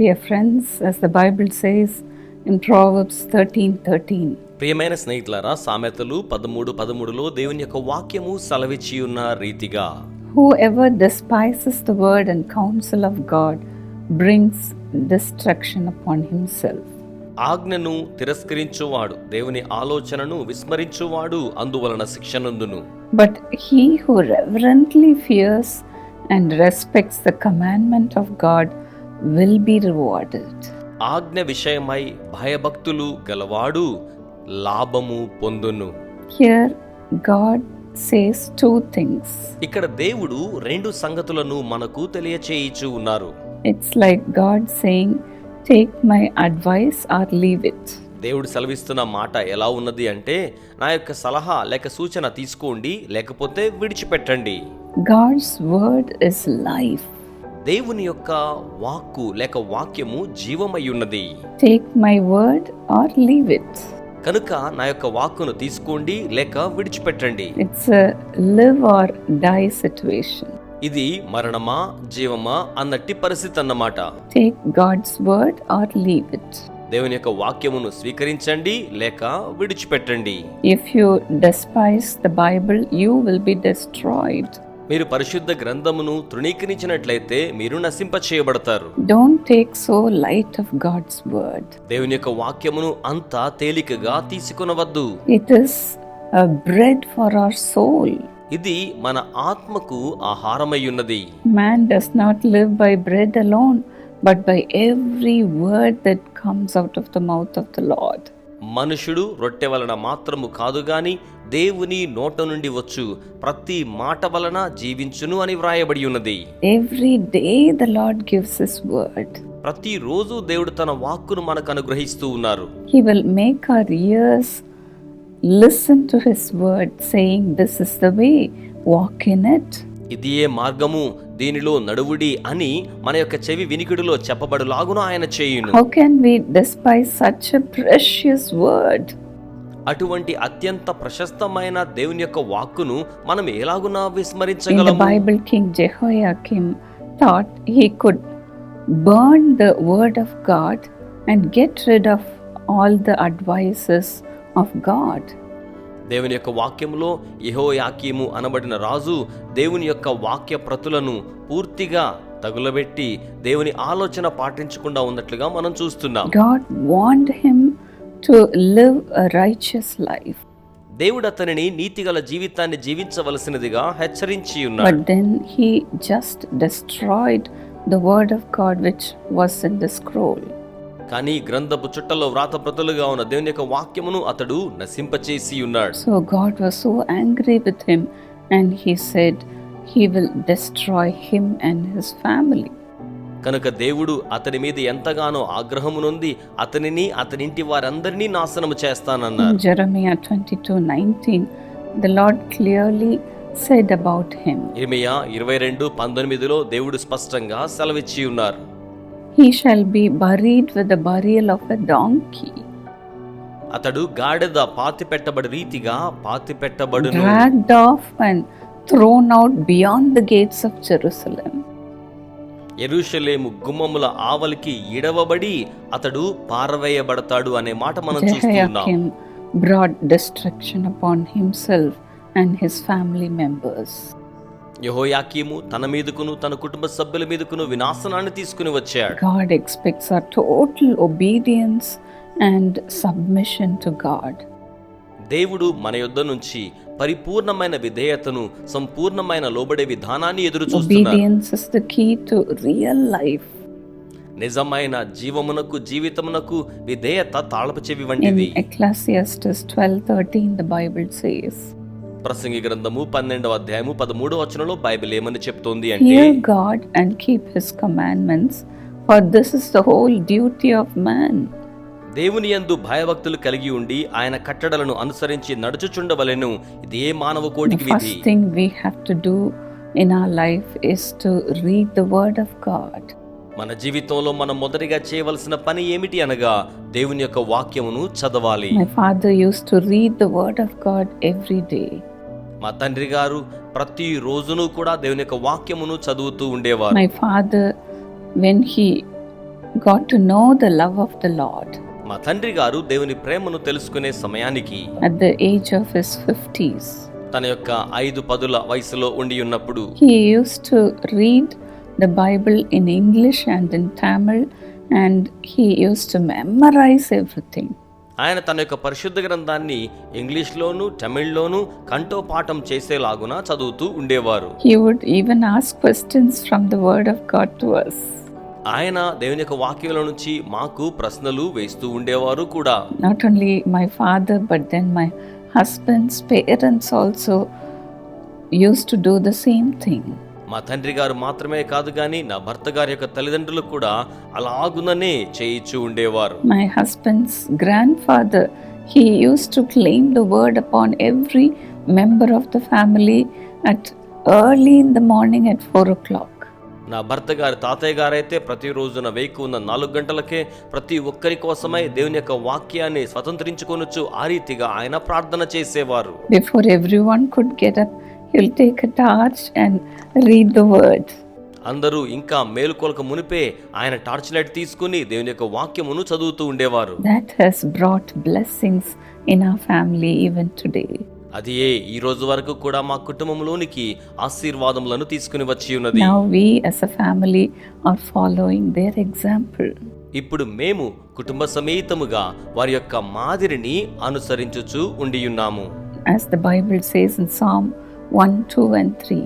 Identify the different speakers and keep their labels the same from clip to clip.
Speaker 1: dear friends as the bible says in proverbs 13:13 13, 13,
Speaker 2: ప్రియమైన స్నేహితులారా సామెతలు పదమూడు పదమూడులో దేవుని యొక్క వాక్యము సెలవిచ్చి ఉన్న రీతిగా.
Speaker 1: Whoever despises the word and counsel of God brings destruction upon himself
Speaker 2: ఆజ్ఞను తిరస్కరించువాడు దేవుని ఆలోచనను విస్మరించువాడు అందువలన శిక్షణందును
Speaker 1: but he who reverently fears and respects the commandment of God will be rewarded.
Speaker 2: ఆజ్ఞ విషయమై భయభక్తులు గలవాడు లాభము పొందును
Speaker 1: Here, God says two things.
Speaker 2: ఇక్కడ దేవుడు రెండు సంగతులను మనకు తెలియచేయిచు ఉన్నారు
Speaker 1: It's like God saying, Take my advice or leave it.
Speaker 2: దేవుడు సెలవిస్తున్న మాట ఎలా ఉన్నది అంటే నా యొక్క సలహా లేక సూచన తీసుకోండి లేకపోతే విడిచిపెట్టండి
Speaker 1: God's word is life.
Speaker 2: దేవుని యొక్క వాక్కు లేక వాక్యము జీవమై ఉన్నది
Speaker 1: take my word or leave it
Speaker 2: కనుక నా యొక్క వాక్కును తీసుకోండి లేక విడిచిపెట్టండి.
Speaker 1: It's a live or die situation
Speaker 2: ఇది మరణమా జీవమా అన్నట్టి పరిస్థితి అన్నమాట.
Speaker 1: Take God's word or leave it
Speaker 2: దేవుని యొక్క వాక్యమును స్వీకరించండి లేక విడిచిపెట్టండి.
Speaker 1: If you despise the Bible you will be destroyed
Speaker 2: మీరు పరిశుద్ధ గ్రంథమును తృణీకరించినట్లయితే మీరు నశింప చేయబడతారు
Speaker 1: don't take so light of God's word
Speaker 2: దేవుని యొక్క వాక్యమును అంత తేలికగా తీసుకొనవద్దు.
Speaker 1: It is a bread for our soul
Speaker 2: ఇది మన ఆత్మకు ఆహారమై ఉన్నది
Speaker 1: man does not live by bread alone but by every word that comes out of the mouth of the Lord
Speaker 2: మనుషుడు రొట్టె వలన మాత్రము కాదు గాని దేవుని నోట నుండి వచ్చు. ప్రతి మాట వలన జీవించును అని వ్రాయబడి ఉన్నది.
Speaker 1: Every day the Lord gives His word.
Speaker 2: ప్రతిరోజు దేవుడు తన వాక్కును మనకు అనుగ్రహిస్తూ ఉన్నారు.
Speaker 1: He will make our ears listen to His word, saying, This is the way, walk in it.
Speaker 2: ఇది ఏ మార్గము. దీనిలో నడువుడి అని మన యొక్క చెవి వినికిడిలో చెప్పబడులాగును ఆయన చేయును.
Speaker 1: How can we such a precious word
Speaker 2: అటువంటి అత్యంత ప్రశస్తమైన దేవుని యొక్క వాక్కును మనం ఎలాగునా విస్మరించగలం
Speaker 1: Bible king Jehoiakim thought he could burn the word of God and get rid of all the advices of God
Speaker 2: దేవుని యొక్క వాక్యములో యెహోయాకీము అనబడిన రాజు దేవుని యొక్క వాక్య ప్రతులను పూర్తిగా తగులబెట్టి దేవుని ఆలోచన పాటించకుండా ఉన్నట్లుగా మనం చూస్తున్నాం
Speaker 1: a righteous life.
Speaker 2: దేవుడు అతనిని నీతిగల జీవితాన్ని జీవించవలసినదిగా హెచ్చరించి ఉన్నాడు
Speaker 1: destroyed the word of God which was in the scroll.
Speaker 2: కానీ గ్రంథపు చుట్టలో వ్రాతప్రతులుగా ఉన్న దేవుని యొక్క వాక్యమును అతడు నశింపచేసి ఉన్నాడు.
Speaker 1: So God was so angry with him and he said he will destroy him and his family.
Speaker 2: కనుక దేవుడు అతని మీద ఎంతగానో ఆగ్రహము నొంది అతనిని అతనింటి వారందరినీ నాశనము చేస్తానన్నారు
Speaker 1: In Jeremiah 22 19, the Lord clearly said about him,
Speaker 2: ఇర్మియా ఇరవై రెండు పంతొమ్మిదిలో దేవుడు స్పష్టంగా సెలవిచ్చి ఉన్నారు.
Speaker 1: He shall be buried with the burial of a donkey,
Speaker 2: అతడు గాడిద పాతి పెట్టబడి రీతిగా పాతి పెట్టబడును
Speaker 1: dragged off and thrown out beyond the gates of Jerusalem.
Speaker 2: ఎరుషలేము గుమ్మముల ఆవలికి ఇడవబడి అతడు పారవేయబడతాడు అనే మాట మనం చూస్తున్నాం
Speaker 1: brought destruction upon himself and his family members.
Speaker 2: యెహోయాకీము తన మీదకును తన కుటుంబ సభ్యుల మీదకును వినాశనాన్ని తీసుకుని వచ్చాడు
Speaker 1: God expects our total obedience and submission to God.
Speaker 2: దేవుడు మన యొద్ద నుంచి పరిపూర్ణమైన విధేయతను సంపూర్ణమైన లోబడే విధానాన్ని ఎదురు చూస్తున్నారు
Speaker 1: life.
Speaker 2: నిజమైన జీవమునకు జీవితమునకు విధేయత తాళపు చెవి వంటిది
Speaker 1: Ecclesiastes 12:13 the Bible says,
Speaker 2: ప్రసంగి గ్రంథము పన్నెండవ అధ్యాయము పదమూడు వచనంలో బైబిల్ ఏమని చెప్తోంది అంటే
Speaker 1: God and keep his commandments for this is the whole duty of man
Speaker 2: దేవుని యందు భయభక్తులు కలిగి ఉండి ఆయన కట్టడలను అనుసరించి నడుచుచుండవలెను. ఇది ఏ మానవ కోటికి విధి.
Speaker 1: First thing we have to do in our life is to read the word of God
Speaker 2: మన జీవితంలో మనం మొదటిగా చేయవలసిన పని ఏమిటి అనగా దేవుని యొక్క వాక్యమును చదవాలి
Speaker 1: My father used to read the word of God every day.
Speaker 2: మా తండ్రి గారు ప్రతి రోజును కూడా దేవుని యొక్క వాక్యమును చదువుతూ ఉండేవారు
Speaker 1: My father, when he got to know the love of the Lord
Speaker 2: మా తండ్రి గారు దేవుని ప్రేమను తెలుసుకునే సమయానికి
Speaker 1: at the age of his 50s.
Speaker 2: తన యొక్క ఐదు పదుల వయసులో ఉండి ఉన్నప్పుడు
Speaker 1: He used to read the Bible in English and in Tamil, and he used to memorize everything.
Speaker 2: ఆయన తన యొక్క పరిశుద్ధ గ్రంథాన్ని ఇంగ్లీష్లోను తమిళ్ళోను కంఠోపాఠం చేసేలాగున చదువుతూ ఉండేవారు
Speaker 1: He would even ask questions from the Word of God to us.
Speaker 2: ఆయన దేవుని యొక్క వాక్యంలో నుంచి మాకు ప్రశ్నలు వేస్తూ ఉండేవారు కూడా
Speaker 1: Not only my father, but then my husband's parents also used to do the same thing.
Speaker 2: మా తండ్రి గారు మాత్రమే కాదు కానీ నా భర్త గారి యొక్క తల్లిదండ్రులు కూడా అలాగుననే చేయిచూ ఉండేవారు
Speaker 1: My husband's grandfather, he used to claim the word upon every member of the family at early in the morning at 4 o'clock.
Speaker 2: నా భర్త గారి తాతయ్య గారైతే ప్రతిరోజున వేకు ఉన్న నాలుగు గంటలకే ప్రతి ఒక్కరి కోసమై దేవుని యొక్క వాక్యాన్ని స్వతంత్రించుకొనొచ్చు ఆ రీతిగా ఆయన ప్రార్థన చేసేవారు
Speaker 1: Before everyone could get up, you'll take torch and read the words
Speaker 2: అందరూ ఇంకా మేలుకొలక మునిపే ఆయన టార్చ్ లైట్ తీసుకుని దేవుని యొక్క వాక్యమును చదువుతూ ఉండేవారు.
Speaker 1: That has brought blessings in our family even today
Speaker 2: అది ఏ ఈ రోజు వరకు కూడా మా కుటుంబంలోనికి ఆశీర్వాదములను తీసుకుని వచ్చి ఉన్నది.
Speaker 1: Now we as a family are following their example.
Speaker 2: ఇప్పుడు మేము కుటుంబ సమేతముగా వారి యొక్క మాదిరిని అనుసరించుచు ఉండియున్నాము
Speaker 1: as the Bible says in psalm one two and three.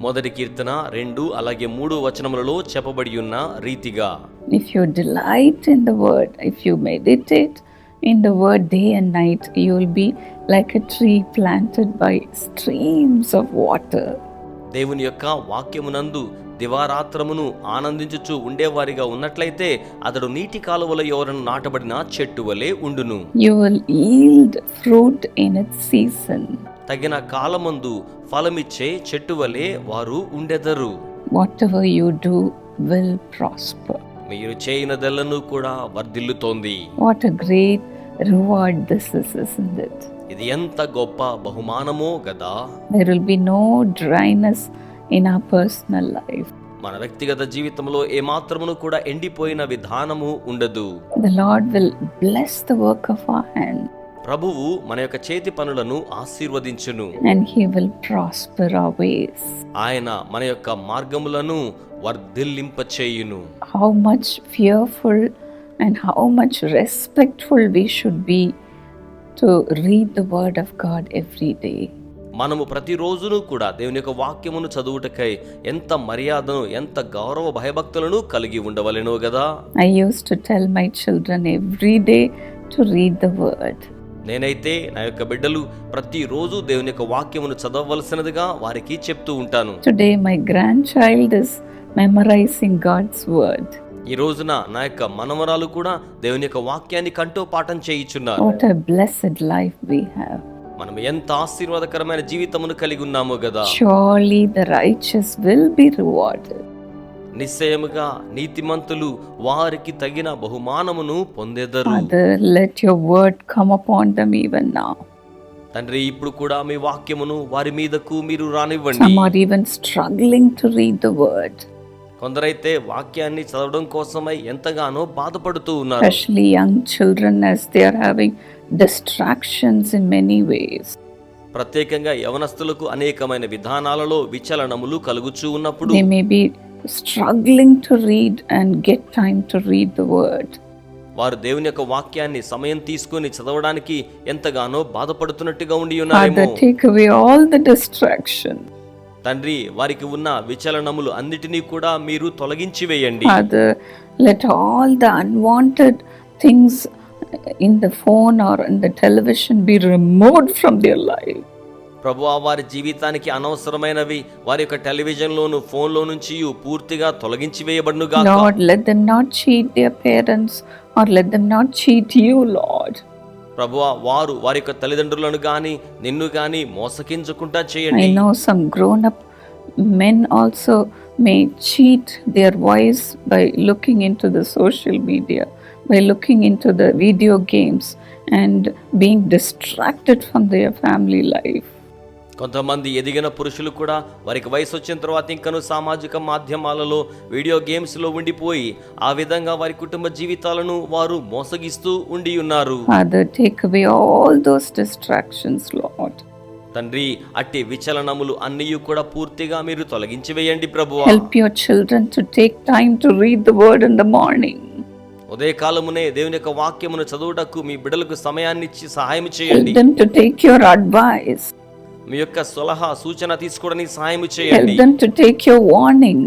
Speaker 2: మొదటి కీర్తన రెండు అలాగే మూడు వచనములలో చెప్పబడి ఉన్న రీతిగా.
Speaker 1: If you delight in the word if you meditate in the word day and night you will be like a tree planted by streams of water
Speaker 2: దేవుని యొక్క వాక్యమునందు దివారాత్రమును ఆనందించుచు ఉండేవారిగా ఉన్నట్లయితే అతడు నీటి కాలువల ఎవరను నాటబడిన చెట్టు వలె ఉండును
Speaker 1: fruit in its season.
Speaker 2: తగిన కాలమందు ఫలమిచ్చే చెట్టు వలె వారు ఉండెదరు
Speaker 1: Whatever you do will prosper.
Speaker 2: మీరు చేయనదెల్లను కూడా వర్ధిల్లుతోంది
Speaker 1: great reward this is, isn't it?
Speaker 2: ఇది ఎంత గొప్ప బహుమానమో కదా
Speaker 1: there will be no dryness in a personal life
Speaker 2: మన వ్యక్తిగత జీవితంలో ఏ మాత్రమును కూడా ఎండిపోయిన విధానము ఉండదు.
Speaker 1: The Lord will bless the work of our hand
Speaker 2: ప్రభువు మన యొక్క చేతి పనులను ఆశీర్వదించును.
Speaker 1: And he will prosper always
Speaker 2: ఆయన మన యొక్క మార్గములను వర్ధిల్లింప
Speaker 1: చేయును how much fearful and how much respectful we should be to read the word of God every day
Speaker 2: మనము ప్రతి ప్రతిరోజును కూడా దేవుని యొక్క వాక్యమును చదువుటకై ఎంత మర్యాదను ఎంత గౌరవ భయభక్తులను కలిగి ఉండవలెను కదా
Speaker 1: I use to tell my children every day to read the word
Speaker 2: నేనైతే నా యొక్క బిడ్డలు ప్రతిరోజు దేవుని యొక్క వాక్యమును చదవవలసినదిగా వారికి చెప్తూ ఉంటాను.
Speaker 1: Today my grand child is memorising God's word
Speaker 2: ఈ రోజున నా యొక్క మనవరాలు కూడా దేవుని యొక్క వాక్యాన్ని కంటూ పాఠం చేయించున్నారు.
Speaker 1: What a life we have
Speaker 2: మనం ఎంత ఆశీర్వాదకరమైన జీవితమును కలిగి ఉన్నామో కదా
Speaker 1: surely the righteous will be rewarded
Speaker 2: నిశ్చయముగా నీతిమంతులు వారికి తగిన బహుమానమును పొందేదరు.
Speaker 1: Let your word come even
Speaker 2: తండ్రి ఇప్పుడు కూడా మీ వాక్యమును వారి మీదకు మీరు రానివ్వండి.
Speaker 1: Even struggling to the word
Speaker 2: కొందరైతే వాక్యాన్ని చదవడం కోసమై ఎంతగానో బాధపడుతూ ఉన్నారు.
Speaker 1: Especially young children as they are having distractions in many ways.
Speaker 2: ప్రత్యేకంగా యవనస్తులకు అనేకమైన విధానాలలో విచలనములు కలుగుచూ ఉన్నప్పుడు
Speaker 1: they may be struggling to read and get time to read the word.
Speaker 2: వారు దేవుని యొక్క వాక్యాన్ని సమయం తీసుకొని చదవడానికి ఎంతగానో బాధపడుతున్నట్టుగా ఉండి ఉన్నారేమో.
Speaker 1: Take away all the distractions
Speaker 2: తండ్రి వారికి ఉన్న విచలనములు అన్నిటినీ కూడా మీరు తొలగించి వేయండి.
Speaker 1: Let all the unwanted things in the phone or in the television be removed from their life
Speaker 2: ప్రభు వారి జీవితానికి అనవసరమైనవి వారి యొక్క టెలివిజన్లోను ఫోన్లో నుంచి పూర్తిగా తొలగించి వేయబడును
Speaker 1: God let them not cheat their parents or let them not cheat you Lord
Speaker 2: ప్రభువ వారు వారి యొక్క తల్లిదండ్రులను కానీ నిన్ను కానీ మోసగించకుండా చేయండి
Speaker 1: I know some grown up men also may cheat their wives by looking into the social media by looking into the video games and being distracted from their family life
Speaker 2: కొంతమంది ఎదిగిన పురుషులు కూడా వారికి వయసు వచ్చిన తర్వాత ఇంకను సామాజిక మాధ్యమాలలో వీడియో గేమ్స్లో ఉండిపోయి ఆ విధంగా వారి కుటుంబ జీవితాలను వారు మోసగిస్తూ ఉండి ఉన్నారు. తండ్రి అట్టి విచలనములు అన్నీ కూడా పూర్తిగా మీరు తొలగించి వేయండి ప్రభువా
Speaker 1: Help your children to take time to read the word in the morning.
Speaker 2: ఉదయకాలమునే దేవుని యొక్క వాక్యమును చదువుటకు మీ బిడ్డలకు సమయాన్ని ఇచ్చి సహాయం చేయండి
Speaker 1: to take your advice.
Speaker 2: మీ యొక్క సలహా సూచన తీసుకోవడానికి సహాయం చేయండి.
Speaker 1: Help to take your warning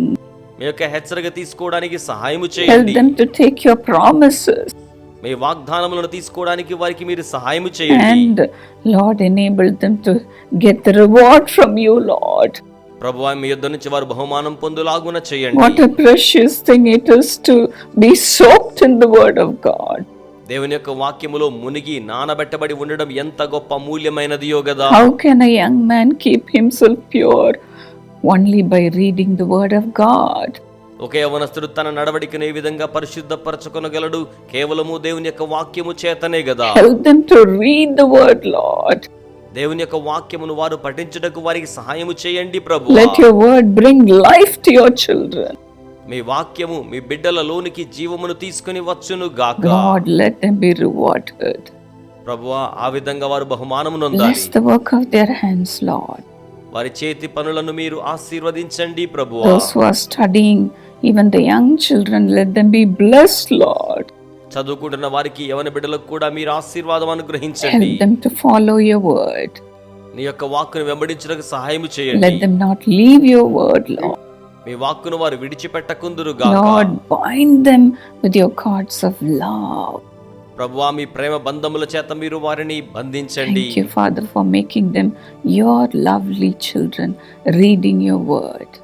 Speaker 2: మీ యొక్క హెచ్చరిక తీసుకోవడానికి సహాయం చేయండి.
Speaker 1: Help to take your promises
Speaker 2: మీ వాగ్దానములను తీసుకోవడానికి వారికి మీరు సహాయం చేయండి.
Speaker 1: And Lord enable them to get the reward from you Lord
Speaker 2: ప్రభువా మీ యొద్ద నుంచి వారు బహుమానం పొందులాగున చేయండి.
Speaker 1: What a precious thing it is to be soaked in the word of God
Speaker 2: దేవుని యొక్క వాక్యములో మునిగి నానబెట్టబడి ఉండడం ఎంత గొప్ప మూల్యమైనదియో గదా
Speaker 1: How can a young man keep himself pure? Only by reading the word of God.
Speaker 2: ఒక యవనస్తుడు తన నడవడికను ఏ విధంగా పరిశుద్ధపరచుకొనగలడు కేవలము దేవుని యొక్క వాక్యము చేతనే గదా
Speaker 1: Help them to read the word, Lord.
Speaker 2: దేవుని యొక్క వాక్యమును వారు పఠించుటకు వారికి సహాయము చేయండి ప్రభు
Speaker 1: Let your word bring life to your children.
Speaker 2: మీ వాక్యము మీ బిడ్డలలోనికి జీవమును తీసుకుని వచ్చును
Speaker 1: God let them be rewarded
Speaker 2: ప్రభువా ఆ విధంగా వారు బహుమానము నొందాలి. వారి చేతి పనులను మీరు ఆశీర్వదించండి ప్రభువా.
Speaker 1: దోస్ హూ
Speaker 2: చదువుకుంటున్న వారికి యవన బిడ్డలకు కూడా మీరు ఆశీర్వాదం అనుగ్రహించండి.
Speaker 1: ఫాలో యువర్
Speaker 2: నీ యొక్క వాక్కును వెంబడించడానికి సహాయం చేయండి. మీ వాక్కును వారు విడిచిపెట్టకుందురు
Speaker 1: God bind them with your of love
Speaker 2: ప్రభువా మీ ప్రేమ బంధముల చేత మీరు వారిని బంధించండి.
Speaker 1: Thank you father for making them your lovely children reading your word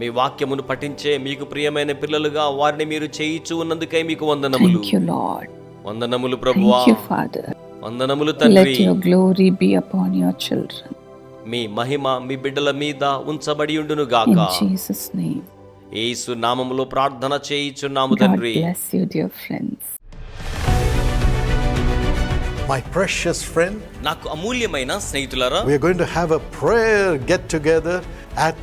Speaker 2: మీ వాక్యమును పఠించే మీకు ప్రియమైన పిల్లలుగా వారిని మీరు చేయించు ఉన్నందుకై మీకు వందనములు.
Speaker 1: థాంక్యూ లార్డ్
Speaker 2: వందనములు ప్రభువా.
Speaker 1: థాంక్యూ ఫాదర్
Speaker 2: వందనములు తండ్రి.
Speaker 1: Let your glory be upon your children
Speaker 2: మీ మహిమ మీ బిడ్డల మీద ఉంచబడి ఉండును
Speaker 1: In
Speaker 2: గాక
Speaker 1: Jesus' name.
Speaker 2: యేసు నామములో ప్రార్థన చేయిచున్నాము
Speaker 1: God
Speaker 2: తండ్రి
Speaker 1: bless you, dear friends.
Speaker 3: My precious friend,
Speaker 2: నాకు అమూల్యమైన స్నేహితులరా
Speaker 3: we are going to have a prayer get together at